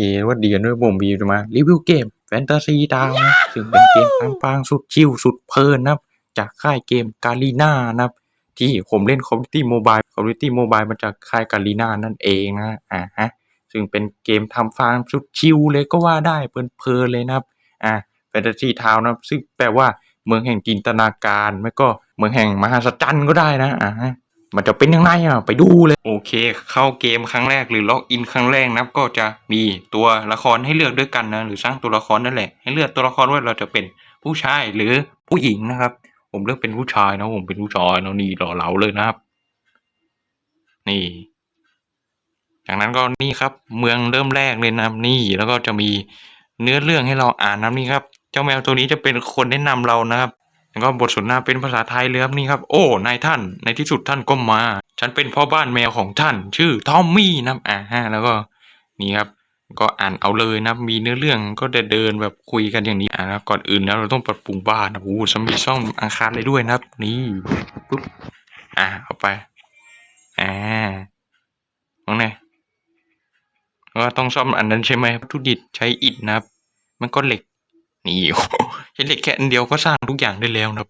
เคว่าเดียนด้วยผมบีจะมารีวิวเกมแฟนตาซีดาวนะซึ่งเป็นเกมทางฟางสุดชิลสุดเพลินนะครับ จากค่ายเกมกาลีนานะครับ ที่ผมเล่น Call of Duty Mobile Call of Duty Mobile มาจากค่ายกาลีนานั่นเองนะอ่าฮะซึ่งเป็นเกมทำฟาร์มสุดชิลเลยก็ว่าได้เพลินๆเลยนะครับอ่าแฟนตาซีทาวนะครับ ซึ่งแปลว่าเมืองแห่งจินตนาการไม่ก็เมืองแห่งมหัศจรรย์ก็ได้นะอ่าฮะ มันจะเป็นยังไงอะไปดูเลย โอเค เข้าเกมครั้งแรกหรือล็อกอินครั้งแรกนะก็จะมีตัวละครให้เลือกด้วยกันนะหรือสร้างตัวละครนั่นแหละ ให้เลือกตัวละครว่าเราจะเป็นผู้ชายหรือผู้หญิงนะครับ ผมเลือกเป็นผู้ชายนะผมเป็นผู้ชายนะนี่หล่อเหลาเลยนะครับ นี่จากนั้นก็นี่ครับ เมืองเริ่มแรกเลยนะครับ นี่แล้วก็จะมีเนื้อเรื่องให้เราอ่านนะนี่ครับ เจ้าแมวตัวนี้จะเป็นคนแนะนำเรานะครับ แล้วก็บทสนทนาเป็นภาษาไทยเลยครับนี่ครับ โอ้นายท่านในที่สุดท่านก็มา ฉันเป็นพ่อบ้านแมวของท่าน ชื่อทอมมี่นะอ่าฮะแล้วก็นี่ครับก็อ่านเอาเลยนะมีเนื้อเรื่องก็จะเดินแบบคุยกันอย่างนี้อ่านะก่อนอื่นแล้วเราต้องปรับปรุงบ้านนะโอ้โหสมีช่องอังคารเลยด้วยนะครับ นี่ปุ๊บอ่าเอาไปอ่าตรงไหนก็ต้องซ่อมอันนั้นใช่ไหมวัตถุดิบใช้อิฐนะครับ มันก็เหล็ก นี่อ้โหใช้เหล็กแค่อันเดียวก็สร้างทุกอย่างได้แล้วนะครับ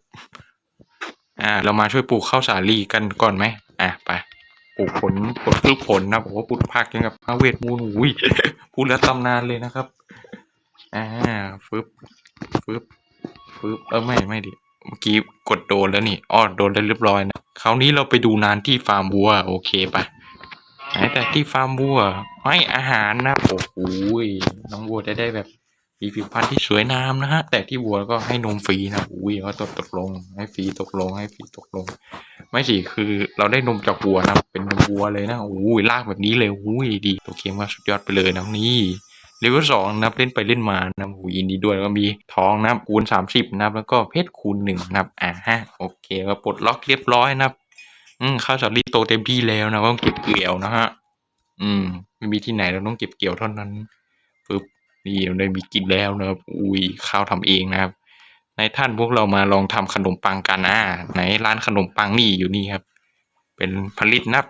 อ่า เรามาช่วยปลูกข้าวสาลีกันก่อนไหมอะไปปลูกผลผลพืชผลนะโอ้โหปลูกผักยังกับพระเวทมูลอุ้ยพูดแล้วตำนานเลยนะครับ อ่าฟึบฟึบฟึบเออไม่ไม่ดิเมื่อกี้กดโดนแล้วนี่อ้อโดนแล้วเรียบร้อยนะคราวนี้เราไปดูนานที่ฟาร์มวัว โอเคปะไหนแต่ที่ฟาร์มวัวให้อาหารนะโอ้โหน้องวัวจะได้แบบ มีผิวพรรณที่สวยงามนะฮะ แต่ที่วัวก็ให้นมฟรีนะอุ้ยก็ตกตกลง ให้ฟรีตกลงให้ฟรีตกลง ไม่สิคือเราได้นมจากวัวนะ เป็นนมวัวเลยนะอุ้ยลากแบบนี้เลยอุ้ยดีตัวเกมว่าสุดยอดไปเลยนะนี่เลเวลสองนะครับเล่นไปเล่นมานะโอ้ยยินดีด้วยแล้วก็มีทองนะคูณสามสิบนะแล้วก็เพชรคูณหนึ่งนะอ่าฮะโอเคก็ปลดล็อกเรียบร้อยนะอืมข้าวสาลีโตเต็มที่แล้วนะก็ต้องเก็บเกี่ยวนะฮะ อืมไม่มีที่ไหนเราต้องเก็บเกี่ยวเท่านั้น นี่เราได้มีกินแล้วนะครับ อุ้ยข้าวทำเองนะครับ ในท่านพวกเรามาลองทำขนมปังกันอ่าไหนร้านขนมปังนี่อยู่นี่ครับ เป็นผลิตนับ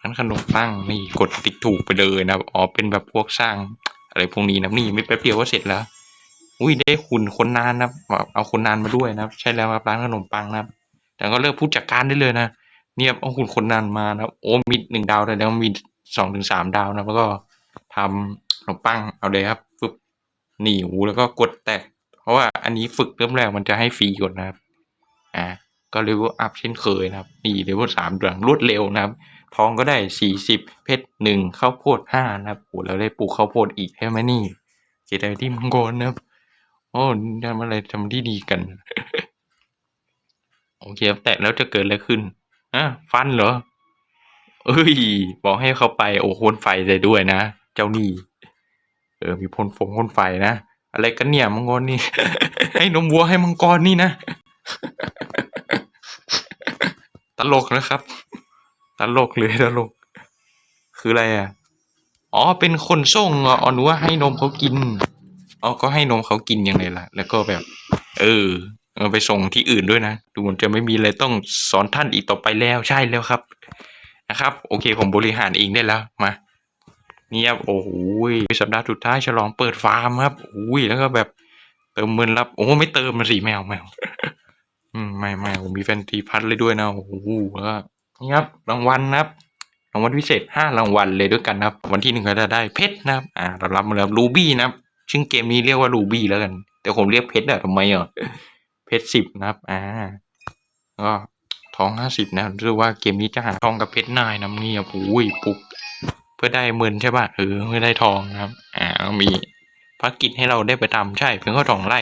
ร้านขนมปังนี่กดติ๊กถูกไปเลยนะครับ อ๋อเป็นแบบพวกสร้างอะไรพวกนี้นะนี่ไม่แป๊บเดียวก็เสร็จแล้ว อุ้ยได้คุณคนนานนะครับเอาคนนานมาด้วยนะครับ ใช่แล้วครับร้านขนมปังนะครับ แต่ก็เลือกผู้จัดการได้เลยนะเนี่ยเอาคุณคนนานมานะครับ โอ้มีหนึ่งดาวแต่แล้วมีสองถึงสามดาวนะแล้วก็ ทำขนมปังเอาเลยครับฟึบหนีหูแล้วก็กดแตก เพราะว่าอันนี้ฝึกเริ่มแรกมันจะให้ฟรีก่อนนะครับ อ่าก็เลเวลอัพเช่นเคยนะครับ นี่เลเวลสามอย่างรวดเร็วนะครับ ทองก็ได้สี่สิบเพชรหนึ่งข้าวโพดห้านะครับโอ้แล้วได้ปลูกข้าวโพดอีกใช่ไหมนี่เสียดายที่มังกรนะครับโอ้ทำอะไรทำที่ดีกัน โอเคครับแตะแล้วจะเกิดอะไรขึ้นอะฟันเหรอ เอ้ย บอกให้เขาไปโอ้พ่นไฟใจด้วยนะ เจ้านี่เออ มีพ่นฟงพ่นไฟนะ อะไรกันเนี่ยมังกรนี่ ให้นมวัวให้มังกรนี่นะ ตลกนะครับ ตลกเลยตลก คืออะไรอะ อ๋อ เป็นคนส่งออ๋อหนูว่าให้นมเขากินอ๋อก็ให้นมเขากินยังไงล่ะ แล้วก็แบบ เออเอาไปส่งที่อื่นด้วยนะ ดูเหมือนจะไม่มีอะไรต้องสอนท่านอีกต่อไปแล้วใช่แล้วครับ นะครับ โอเคผมบริหารเองได้แล้วมา เนี่ยครับโอ้โหสัปดาห์สุดท้ายฉลองเปิดฟาร์มครับโอ้ยแล้วก็แบบเติมเงินรับ โอ้ไม่เติมสิแมวแมวอืมไม่ไม่ผมมีแฟนตีพัทเลยด้วยนะโอ้โหแล้วนี่ครับรางวัลนะครับรางวัลพิเศษห้ารางวัลเลยด้วยกันนะครับ วันที่หนึ่งก็จะได้เพชรนะครับอ่าเรารับมาแล้วรูบี้นะครับชื่อเกมนี้เรียกว่ารูบี้แล้วกัน แต่ผมเรียกเพชรอะทำไมอะเพชรสิบนะครับ อ่าก็ทองห้าสิบนะเรียกว่าเกมนี้จะหาทองกับเพชรนายนะนี่ครับโอ้ยปุ๊บ เพื่อได้เงินใช่ป่ะเออเพื่อได้ทองนะครับ อ่ามีภารกิจให้เราได้ไปทำใช่เพียงข้อทองไร่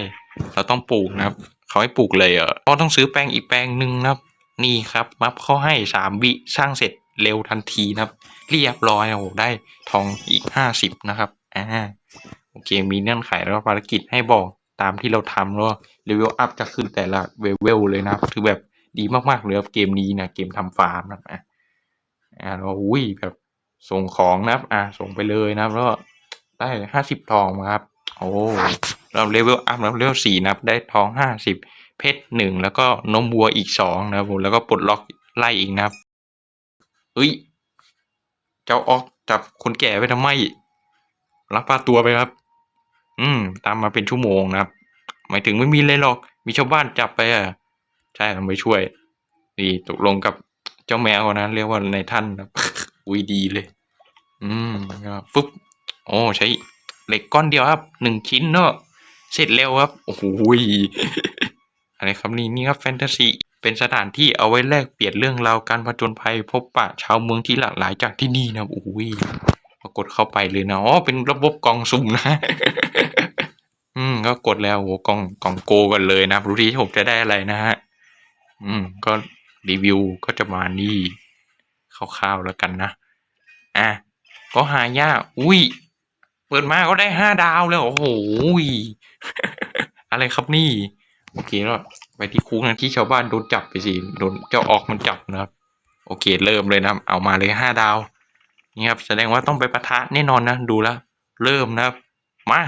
เราต้องปลูกนะครับเขาให้ปลูกเลยเหรอเราต้องซื้อแปลงอีกแปลงหนึ่งนะครับ นี่ครับมัฟเขาให้สามวิสร้างเสร็จเร็วทันทีนะครับ เรียบร้อยโอ้โหได้ทองอีกห้าสิบนะครับอ่าโอเคมีเงื่อนไขแล้วภารกิจให้บอกตามที่เราทำแล้วเลเวลอัพจะขึ้นแต่ละเวลเลยนะครับคือแบบดีมากๆเลยครับเกมนี้นะเกมทำฟาร์มนะอ่าเราอุ้ยแบบ ส่งของนะครับอ่าส่งไปเลยนะครับ แล้วได้ห้าสิบทองครับ โอ้เราเลเวลอัพแล้วเลเวลสี่นะครับ ได้ทองห้าสิบเพชรหนึ่งแล้วก็นมวัวอีกสองนะครับผมแล้วก็ปลดล็อกไล่อีกนะครับเฮ้ย เจ้าออกจับคนแก่ไปทำไมลักพาตัวไปครับ อืม ตามมาเป็นชั่วโมงนะครับ หมายถึงไม่มีเลยหรอก มีชาวบ้านจับไปอะ ใช่ผมไปช่วย นี่ตกลงกับเจ้าแมวนะ เรียกว่าในท่านครับ อุ้ยดีเลย อืมก็ฟึบโอ้ใช้เหล็กก้อนเดียวครับหนึ่งชิ้นเนอะเสร็จเร็วครับ โอ้โหยอะไรครับนี่นี่ครับแฟนตาซีเป็นสถานที่เอาไว้แลกเปลี่ยนเรื่องราวการผจญภัย พบปะชาวเมืองที่หลากหลายจากที่นี่นะโอ้ยปรากฏเข้าไปเลยนะอ๋อเป็นระบบกองสุ่มนะ อืม ก็กดแล้วโอ้กองกองโกกันเลยนะครับรู้ที่ผมจะได้อะไรนะฮะอืม ก็รีวิวก็จะมานี่ คร่าวๆแล้วกันนะ อะ ก็หายาก อุ้ย เปิดมาก็ได้ห้าดาวแล้วโอ้โหอะไรครับนี่ โอเคแล้วไปที่คุกนะที่ชาวบ้านโดนจับไปสิโดนเจ้าออกมันจับนะครับ โอเคเริ่มเลยนะครับเอามาเลยห้าดาว นี่ครับ แสดงว่าต้องไปปะทะแน่นอนนะดูแล้วเริ่มนะครับ มา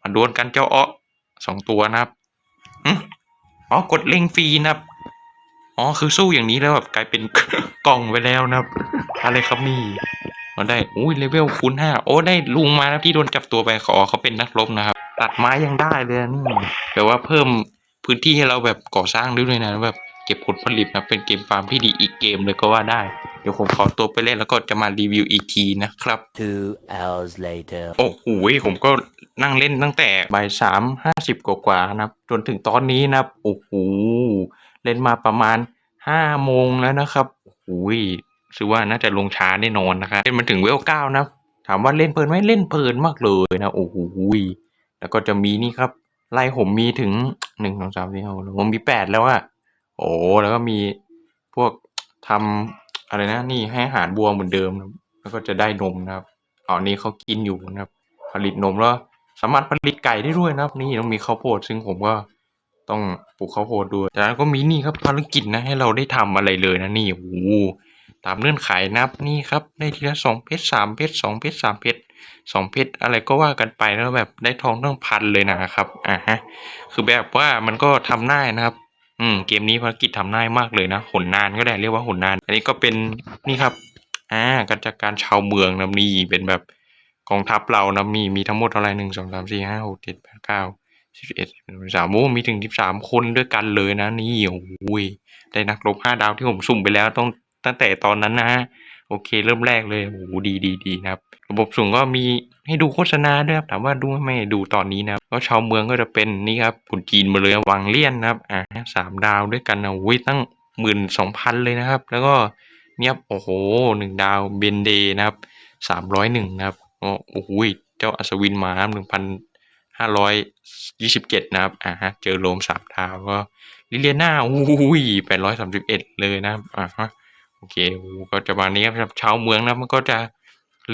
มาดวลกันเจ้าอ้อสองตัวนะครับอ๋อกดเล็งฟรีนะครับ อ๋อคือสู้อย่างนี้แล้วแบบกลายเป็นกล่องไปแล้วนะครับ อะไรครับนี่มาได้อุ้ยเลเวลคูณห้าโอ้ได้ลุงมาแล้วที่โดนจับตัวไปขอเขาเป็นนักรบนะครับ ตัดไม้ยังได้เลยนี่แปลว่าเพิ่มพื้นที่ให้เราแบบก่อสร้างด้วยนะแบบเก็บผลผลิตนะเป็นเกมฟาร์มที่ดีอีกเกมเลยก็ว่าได้ เดี๋ยวผมขอตัวไปเล่นแล้วก็จะมารีวิวอีกทีนะครับ Two hours later. โอ้โหผมก็นั่งเล่นตั้งแต่บ่ายสามห้าสิบกว่าๆนะครับจนถึงตอนนี้นะโอ้โห เล่นมาประมาณห้าโมงแล้วนะครับโอ้โหถือว่าน่าจะลงช้าแน่นอนนะครับเล่นมาถึงเวลเก้านะ ถามว่าเล่นเพลินไหมเล่นเพลินมากเลยนะโอ้โหแล้วก็จะมีนี่ครับไล่ผมมีถึงหนึ่งสองสามสี่ห้าหกผมมีแปดแล้วอะโอ้แล้วก็มีพวกทำอะไรนะ นี่ให้อาหารบัวเหมือนเดิมนะแล้วก็จะได้นมนะครับอ๋อนี่เขากินอยู่นะครับ ผลิตนมแล้วสามารถผลิตไก่ได้ด้วยนะครับ นี่ต้องมีข้าวโพดซึ่งผมก็ ต้องปลูกข้าวโพดด้วยจากนั้นก็มีนี่ครับภารกิจนะให้เราได้ทำอะไรเลยนะนี่โอ้โหตามเงื่อนไขนับนี่ครับได้ทีละสองเพชรสามเพชรสองเพชรสามเพชรสองเพชรอะไรก็ว่ากันไปแล้วแบบได้ทองตั้งพันเลยนะครับอ่าฮะคือแบบว่ามันก็ทำง่ายนะครับอืมเกมนี้ภารกิจทำง่ายมากเลยนะหนนานก็ได้เรียกว่าหนนาน อันนี้ก็เป็นนี่ครับอ่าการจัดการชาวเมืองนะนี่เป็นแบบกองทัพเรานะมีมีทั้งหมดเท่าไหร่หนึ่งสองสามสี่ห้าหกเจ็ดแปดเก้า สิบเอ็ดสามโอ้มีถึงสิบสามคนด้วยกันเลยนะ นี่โอ้ยได้นักรบห้าดาวที่ผมสุ่มไปแล้วต้องตั้งแต่ตอนนั้นนะฮะโอเค เริ่มแรกเลยโอ้โหดีดีดีนะครับ ระบบสุ่มก็มีให้ดูโฆษณาด้วยครับถามว่าดูไหม่ดูตอนนี้นะก็ชาวเมืองก็จะเป็นนี่ครับคนจีนมาเลยวังเลี่ยนนะครับอ่าสามดาวด้วยกันนะโอ้ยตั้งหมื่นสองพันเลยนะครับ แล้วก็เนี่ยโอ้โหหนึ่งดาวเบนเดนะครับสามร้อยหนึ่งนะครับโอ้โอ้โหเจ้าอัศวินมาหนึ่งพัน ห้าร้อยยี่สิบเจ็ดนะครับ อ่าฮะ เจอโลมสามดาวก็ลิเลียนาโอ้โหแปดร้อยสามสิบเอ็ดเลยนะครับ อ่าฮะ โอเค ก็จะมานี้ครับชาวเมืองนะมันก็จะ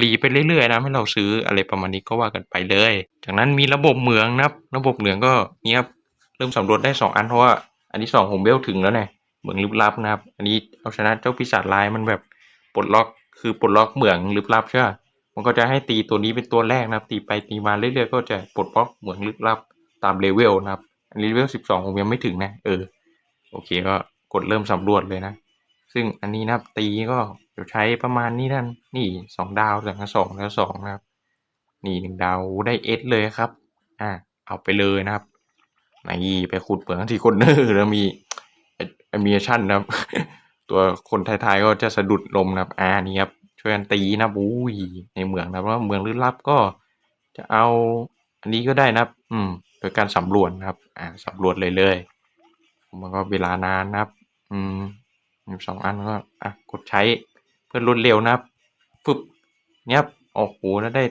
รีไปเรื่อยๆนะให้เราซื้ออะไรประมาณนี้ก็ว่ากันไปเลย จากนั้นมีระบบเหมืองนะครับ ระบบเหมืองก็เนี่ยครับเริ่มสำรวจได้สองอันเพราะว่าอันที่สองผมเวลถึงแล้วเนี่ยเหมืองลึกลับนะครับ อันนี้เอาชนะเจ้าปีศาจลายมันแบบปลดล็อกคือปลดล็อกเหมืองลึกลับใช่ไหม มันก็จะให้ตีตัวนี้เป็นตัวแรกนะครับ ตีไปตีมาเรื่อยๆก็จะปลดล็อกเหมืองลึกลับตามเลเวลนะครับ อันนี้เลเวลสิบสองผมยังไม่ถึงนะ เออ โอเคก็กดเริ่มสำรวจเลยนะ ซึ่งอันนี้นะครับตีก็จะใช้ประมาณนี้นั่นนี่สองดาวจากสองแล้วสองนะครับ นี่หนึ่งดาวได้เอสเลยครับ อ่าเอาไปเลยนะครับนี่ไปขุดเปลืองที่คนเนอร์แล้วมีแอนิเมชั่นนะครับ ตัวคนไทยๆก็จะสะดุดลมนะครับ อ่านี่ครับ ช่วยกันตีนะบอุ้ยในเมืองนะเพราะเมืองลึกลับก็จะเอาอันนี้ก็ได้นะอืมโดยการสำรวจนะครับ อ่าสำรวจเลยเลยมันก็เวลานานนะครับ อืมสองอันก็อะกดใช้เพื่อรวดเร็วนะครับฟึบเนี่ยโอ้โหแล้วได้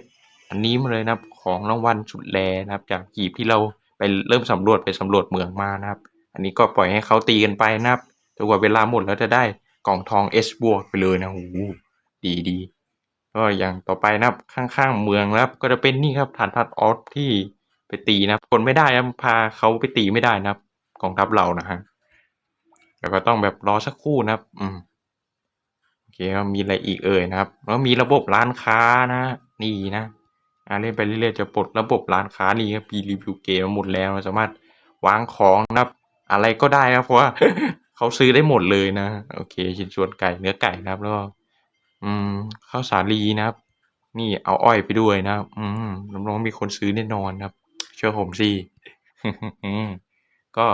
อันนี้มาเลยนะครับ ของรางวัลสุดแรนะครับ จากกีบที่เราไปเริ่มสำรวจไปสำรวจเมืองมานะครับ อันนี้ก็ปล่อยให้เขาตีกันไปนะครับจนกว่าเวลาหมดแล้วจะได้กล่องทอง S บวกไปเลยนะโอ้โห ดีดี ก็อย่างต่อไปนะครับข้างๆเมืองนะครับ ก็จะเป็นนี่ครับฐานทัพออฟที่ไปตีนะครับคนไม่ได้นะพาเขาไปตีไม่ได้นะครับกองทัพเรานะฮะแล้วก็ต้องแบบรอสักครู่นะครับ อืมโอเคมีอะไรอีกเอ่ยนะครับ แล้วมีระบบร้านค้านะนี่นะอ่าเล่นไปเรื่อยๆจะปลดระบบร้านค้านี่ครับมีรีวิวเกมหมดแล้วสามารถวางของนะครับ อะไรก็ได้นะเพราะว่าเขาซื้อได้หมดเลยนะ โอเคชิ้นส่วนไก่เนื้อไก่นะครับแล้ว อืม ข้าวสาลีนะครับ นี่เอาอ้อยไปด้วยนะครับ อืมรับรองมีคนซื้อแน่นอนครับ เชื่อผมสิ ก็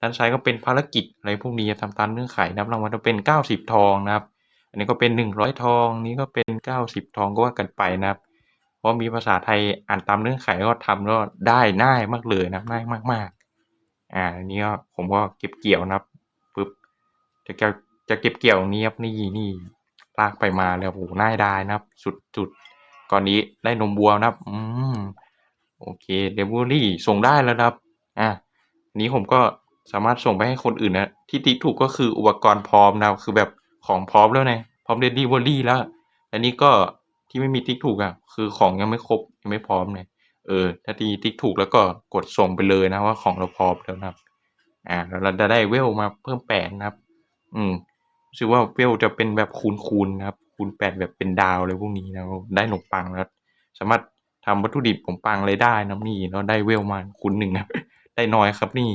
ด้านซ้ายก็เป็นภารกิจอะไรพวกนี้ทำตามเงื่อนไขนะครับ รางวัลจะเป็นเก้าสิบทองนะครับ อันนี้ก็เป็นหนึ่งร้อยทอง นี้ก็เป็นเก้าสิบทองก็ว่ากันไปนะครับ เพราะมีภาษาไทยอ่านตามเงื่อนไขก็ทำก็ได้ง่ายมากเลยนะง่ายมากๆ อ่า อันนี้ก็ผมก็เก็บเกี่ยวนะครับปึ๊บจะเก็บจะเก็บเกี่ยวนี้ครับนี่นี่ ลากไปมาแล้วโอ้โหน่าได้นะครับ สุดสุดก่อนนี้ได้นมวัวนะครับ อืมโอเคเดลิเวอรี่ส่งได้แล้วนะครับ อ่าอันนี้ผมก็สามารถส่งไปให้คนอื่นนะที่ติ๊กถูกก็คืออุปกรณ์พร้อมนะคือแบบของพร้อมแล้วไงพร้อมเดลิเวอรี่แล้ว อันนี้ก็ที่ไม่มีติ๊กถูกอะ คือของยังไม่ครบยังไม่พร้อมเลยเออ ถ้าทีติ๊กถูกแล้วก็กดส่งไปเลยนะว่าของเราพร้อมแล้วนะครับ อ่าแล้วเราจะได้เวลมาเพิ่มแปดนะครับ อืม รู้สึกว่าเวลจะเป็นแบบคูณๆนะครับ คูณแปดแบบเป็นดาวเลยพวกนี้นะได้ขนมปังแล้วสามารถทำวัตถุดิบขนมปังเลยได้นะนี่แล้วได้เวลมาคูณหนึ่งนะได้น้อยครับนี่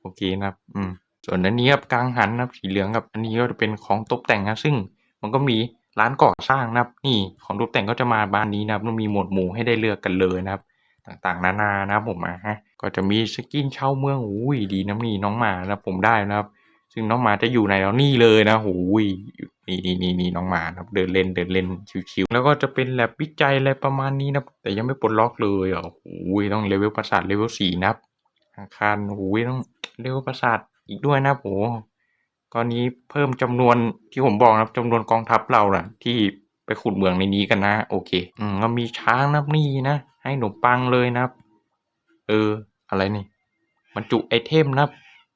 โอเคนะครับ อืมส่วนอันนี้ครับกลางหันนะครับสีเหลืองครับ อันนี้ก็จะเป็นของตกแต่งนะซึ่ง มันก็มีร้านก่อสร้างนะครับ นี่ของตกแต่งก็จะมาบ้านนี้นะครับมันมีหมวดหมู่ให้ได้เลือกกันเลยนะครับ ต่างๆ นานานะครับผมอะฮะก็จะมีสกินเช่าเมืองอุ้ยดีนะนี่น้องหมานะผมได้นะครับ ซึ่งน้องหมาจะอยู่ในแล้วนี่เลยนะโอ้ยนี่นี่นี่นี่น้องหมานะครับ เดินเล่นเดินเล่นชิวๆแล้วก็จะเป็นแลบวิจัยอะไรประมาณนี้นะแต่ยังไม่ปลดล็อกเลยอะโอ้ยต้องเลเวลประสาทเลเวลสี่นับอาคารโอ้ยต้องเรียกว่าประสาทอีกด้วยนะโหตอนนี้เพิ่มจำนวนที่ผมบอกนะครับจำนวนกองทัพเราน่ะ ที่ไปขุดเมืองในนี้กันนะ โอเค อืมก็มีช้างนับนี่นะ ให้หนมปังเลยนะ เออ อะไรนี่บรรจุไอเทมนะ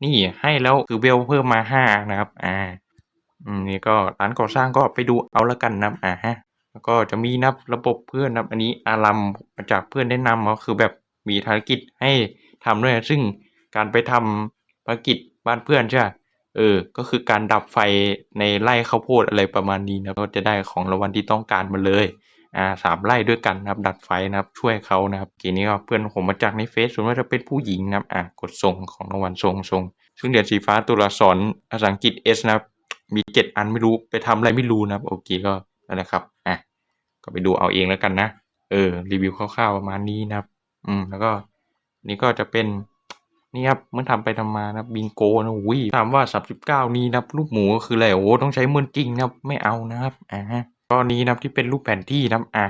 นี่ให้แล้วคือเวลเพิ่มมาห้านะครับ อ่าอืมนี่ก็ร้านก่อสร้างก็ไปดูเอาละกันนะอ่าฮะแล้วก็จะมีนับระบบเพื่อนนับอันนี้อารัมมาจากเพื่อนแนะนำก็คือแบบมีภารกิจให้ทำด้วยซึ่งการไปทำภารกิจบ้านเพื่อนใช่ปะเออ ก็คือการดับไฟในไร่ข้าวโพดอะไรประมาณนี้นะก็จะได้ของรางวัลที่ต้องการมาเลย อ่าสามไร่ด้วยกันนะครับ ดัดไฟนะครับ ช่วยเขานะครับทีนี้ก็เพื่อนผมมาจากในเฟซส่วนว่าจะเป็นผู้หญิงนะครับอ่ากดส่งของรางวัลส่งส่งซึ่งเหรียญสีฟ้าตัวละสอนภาษาอังกฤษ S นะครับมีเจ็ดอันไม่รู้ไปทำอะไรไม่รู้นะครับโอเคก็นั่นแหละครับอะก็ไปดูเอาเองแล้วกันนะ เออ รีวิวคร่าวๆประมาณนี้นะครับ อืมแล้วก็ นี่ก็จะเป็นนี่ครับเมื่อทำไปทำมานะบิงโกนะอุ้ยถามว่าสามสิบเก้านี้นะรูปหมูก็คืออะไรโอ้ต้องใช้เมือนจริงนะไม่เอานะครับอ่า ฮะก็นี้นะครับที่เป็นรูปแผนที่นะครับอะ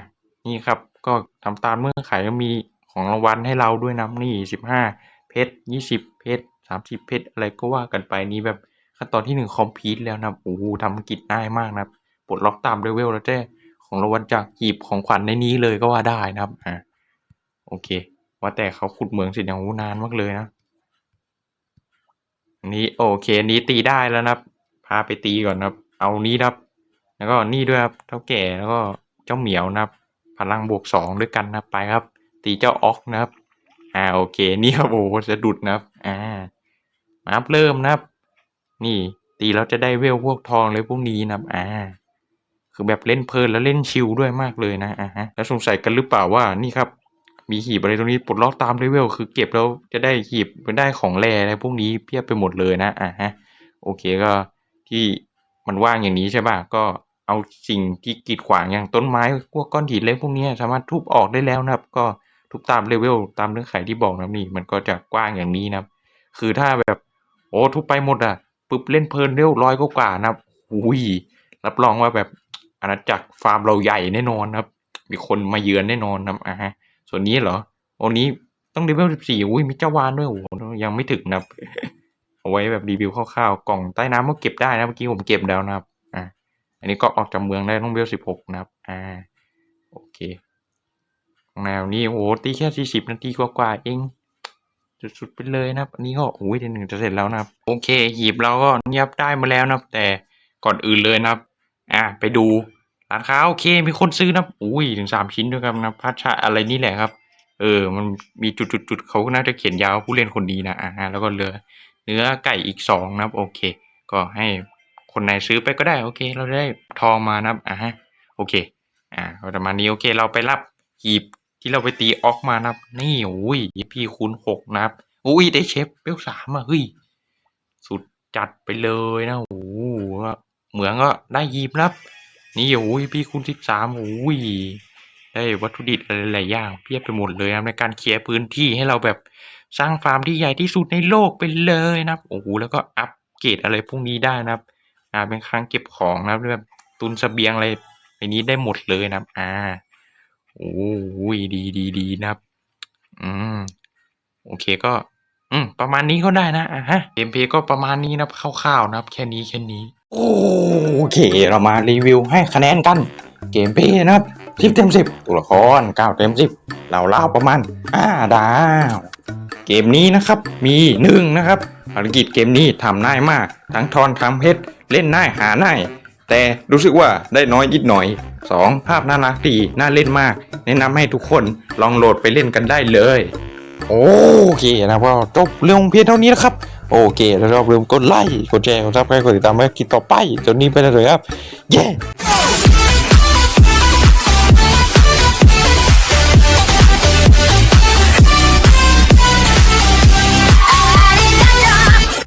นี่ครับก็ทำตามเมื่อขายก็มีของรางวัลให้เราด้วยนะนี่สิบห้าเพชรยี่สิบเพชรสามสิบเพชรอะไรก็ว่ากันไปนี้แบบขั้นตอนที่หนึ่งคอมพิวต์แล้วนะโอ้โหทำกิจง่ายมากนะปลดล็อกตามเลเวลแล้วเจ้ของรางวัลจากหีบของขวัญในนี้เลยก็ว่าได้นะครับอ่าโอเค ว่าแต่เขาขุดเหมืองเสร็จอย่างนานมากเลยนะนี้โอเคนนี้ตีได้แล้วนะครับ พาไปตีก่อนนะครับ เอานี้นะครับ แล้วก็นี่ด้วยครับเท่าแก่แล้วก็เจ้าเหมียวนะครับ พลังบวกสองด้วยกันนะไปครับ ตีเจ้าออกนะครับ อ่าโอเค นี่ครับโอ้จะดุดนะครับ อ่ามาครับเริ่มนะครับ นี่ตีแล้วจะได้เวลพวกทองเลยพวกนี้นะครับ อ่า คือแบบเล่นเพลินแล้วเล่นชิลด้วยมากเลยนะอ่าฮะแล้วสงสัยกันหรือเปล่าว่านี่ครับ มีหีบอะไรตรงนี้ปลดล็อกตามเลเวลคือเก็บแล้วจะได้หีบมันได้ของแร่อะไรพวกนี้เพียบไปหมดเลยนะอ่าฮะโอเคก็ที่มันว่างอย่างนี้ใช่ป่ะก็ เอาสิ่งที่กีดขวางอย่างต้นไม้พวกก้อนหินเล็กพวกนี้สามารถทุบออกได้แล้วนะครับ ก็ทุบตามเลเวลตามเรื่องไขที่บอกนะครับนี่มันก็จะกว้างอย่างนี้นะครับ คือถ้าแบบโอ้ทุบไปหมดอะปุ๊บเล่นเพลินเร็วร้อยกว่านะครับอุ้ยรับรองว่าแบบอาณาจักรฟาร์มเราใหญ่แน่นอนครับ มีคนมาเยือนแน่นอนครับอ่าฮะ ส่วนนี้เหรอโอ้นี้ต้องเลเวลสิบสี่อุ้ยมีเจ้าวานด้วยโอ้ยังไม่ถึงนะเอาไว้แบบรีวิวคร่าวๆกล่องใต้น้ำก็เก็บได้นะเมื่อกี้ผมเก็บแล้วนะครับ อันนี้ก็ออกจากเมืองได้ต้องเลเวลสิบหกนะครับ อ่า โอเคแนวนี้โอ้โหตีแค่สี่สิบนาทีกว่าๆเองสุดๆไปเลยนะครับ อันนี้ก็โอ้ยเดือนหนึ่งจะเสร็จแล้วนะครับ โอเคหีบเราก็เงียบได้มาแล้วนะครับ แต่ก่อนอื่นเลยนะครับ อ่า ไปดูร้านค้าโอเคมีคนซื้อนะครับอุ้ยถึงสามชิ้นด้วยกันนะพัชชาอะไรนี่แหละครับ เออ มันมีจุดๆเขาก็น่าจะเขียนยาวผู้เล่นคนดีนะอ่าแล้วก็เหลือ เนื้อไก่อีกสองนะครับ โอเค ก็ให้ คนไหนซื้อไปก็ได้โอเค เราได้ทองมานะครับอ่าฮะโอเค อ่าประมาณนี้โอเค เราไปรับหีบที่เราไปตีออกมานะครับ นี่อุ้ยพี่คูณหกนะครับอุ้ยได้เชฟเบลสามอะเฮ้ยสุดจัดไปเลยนะโอ้โหเหมืองก็ได้หีบนะครับ นี่โอ้ยพี่คูณสิบสามโอ้ยได้วัตถุดิบอะไรหลายๆอย่างเพียบไปหมดเลยครับในการเคลียร์พื้นที่ให้เราแบบสร้างฟาร์มที่ใหญ่ที่สุดในโลกไปเลยนะครับโอ้โหแล้วก็อัปเกรดอะไรพวกนี้ได้นะครับ อ่า เป็นครั้งเก็บของนะครับแบบตุนเสบียงอะไรในนี้ได้หมดเลยนะครับ อ่า โอ้ยดีดีดีนะครับ อืม โอเคก็ อืม ประมาณนี้ก็ได้นะอะฮะเกมเพย์ก็ประมาณนี้นะคร่าวๆนะครับ แค่นี้แค่นี้ โอเค เรามารีวิวให้คะแนนกัน เกมเพย์นะครับสิบเต็มสิบตัวละครเก้าเต็มสิบเราเล่าประมาณห้าดาว เกมนี้นะครับ มีหนึ่งนะครับ ภารกิจเกมนี้ทำง่ายมาก ทั้งทอนทำเพชรเล่นง่ายหาง่าย แต่รู้สึกว่าได้น้อยนิดหน่อย 2. ภาพน่ารักดีน่าเล่นมาก แนะนำให้ทุกคนลองโหลดไปเล่นกันได้เลย โอเคนะก็จบเรื่องเพียงเท่านี้นะครับ โอเคแล้วเราลืมกดไลค์กดแชร์กดซับสไครต์กดติดตามไว้คลิปต่อไปจนนี้ไปเลยครับเย้